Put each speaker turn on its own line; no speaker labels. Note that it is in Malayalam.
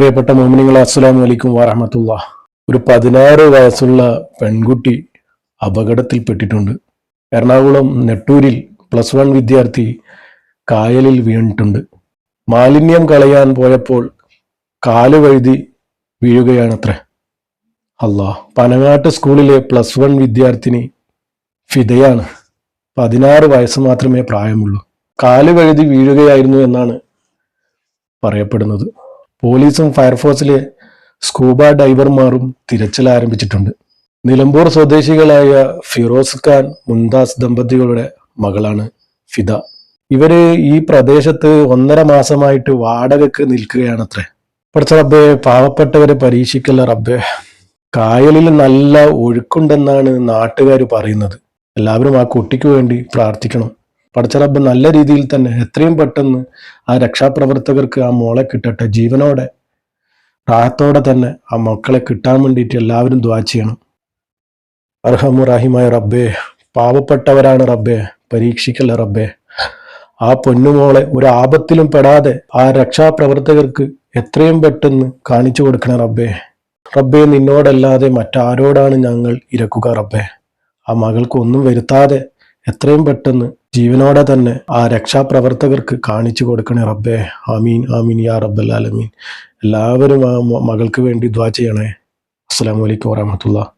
പ്രിയപ്പെട്ട മോമിനിങ്ങളെ അസ്സലാമു അലൈക്കും വാറഹമത്തുള്ള. ഒരു പതിനാറ് വയസ്സുള്ള പെൺകുട്ടി അപകടത്തിൽപ്പെട്ടിട്ടുണ്ട്. എറണാകുളം നെട്ടൂരിൽ പ്ലസ് വൺ വിദ്യാർത്ഥി കായലിൽ വീണിട്ടുണ്ട്. മാലിന്യം കളയാൻ പോയപ്പോൾ കാൽ വഴുതി വീഴുകയാണത്രേ. അല്ലാ പനങ്ങാട്ട് സ്കൂളിലെ പ്ലസ് വൺ വിദ്യാർത്ഥിനി ഫിദയാണ്. പതിനാറ് വയസ്സ് മാത്രമേ പ്രായമുള്ളൂ. കാൽ വഴുതി വീഴുകയായിരുന്നു എന്നാണ് പറയപ്പെടുന്നത്. പോലീസും ഫയർഫോഴ്സിലെ സ്കൂബ ഡൈവർമാരും തിരച്ചിൽ ആരംഭിച്ചിട്ടുണ്ട്. നിലമ്പൂർ സ്വദേശികളായ ഫിറോസ് ഖാൻ മുംതാസ് ദമ്പതികളുടെ മകളാണ് ഫിദ. ഇവർ ഈ പ്രദേശത്ത് ഒന്നര മാസമായിട്ട് വാടകക്ക് നിൽക്കുകയാണത്രേ. പഠിച്ച റബ്ബെ പാവപ്പെട്ടവരെ പരീക്ഷിക്കല്ല റബ്ബെ. കായലിൽ നല്ല ഒഴുക്കുണ്ടെന്നാണ് നാട്ടുകാർ പറയുന്നത്. എല്ലാവരും ആ കുട്ടിക്ക് വേണ്ടി പ്രാർത്ഥിക്കണം. പഠിച്ച റബ്ബ് നല്ല രീതിയിൽ തന്നെ എത്രയും പെട്ടെന്ന് ആ രക്ഷാപ്രവർത്തകർക്ക് ആ മോളെ കിട്ടട്ടെ ജീവനോടെ. പ്രായത്തോടെ തന്നെ ആ മക്കളെ കിട്ടാൻ വേണ്ടിയിട്ട് എല്ലാവരും ദ്വാ ചെയ്യണം. അർഹമുറാഹിമായ റബ്ബേ പാവപ്പെട്ടവരാണ് റബ്ബേ പരീക്ഷിക്കല്ല റബ്ബേ. ആ പൊന്നുമോളെ ഒരു ആപത്തിലും പെടാതെ ആ രക്ഷാപ്രവർത്തകർക്ക് എത്രയും പെട്ടെന്ന് കാണിച്ചു കൊടുക്കണേ റബ്ബേ. റബ്ബേ നിന്നോടല്ലാതെ മറ്റാരോടാണ് ഞങ്ങൾ ഇരക്കുക റബ്ബേ. ആ മകൾക്ക് ഒന്നും വരുത്താതെ എത്രയും പെട്ടെന്ന് ജീവനോടെ തന്നെ ആ രക്ഷാപ്രവർത്തകർക്ക് കാണിച്ചു കൊടുക്കണേ റബ്ബേ. ആമീൻ ആമീൻ യാ റബ്ബൽ ആലമീൻ. എല്ലാവരും ആ മകൾക്ക് വേണ്ടി ദ്വാ ചെയ്യണേ. അസ്സാം അലൈക്കും വറഹമത്തുള്ള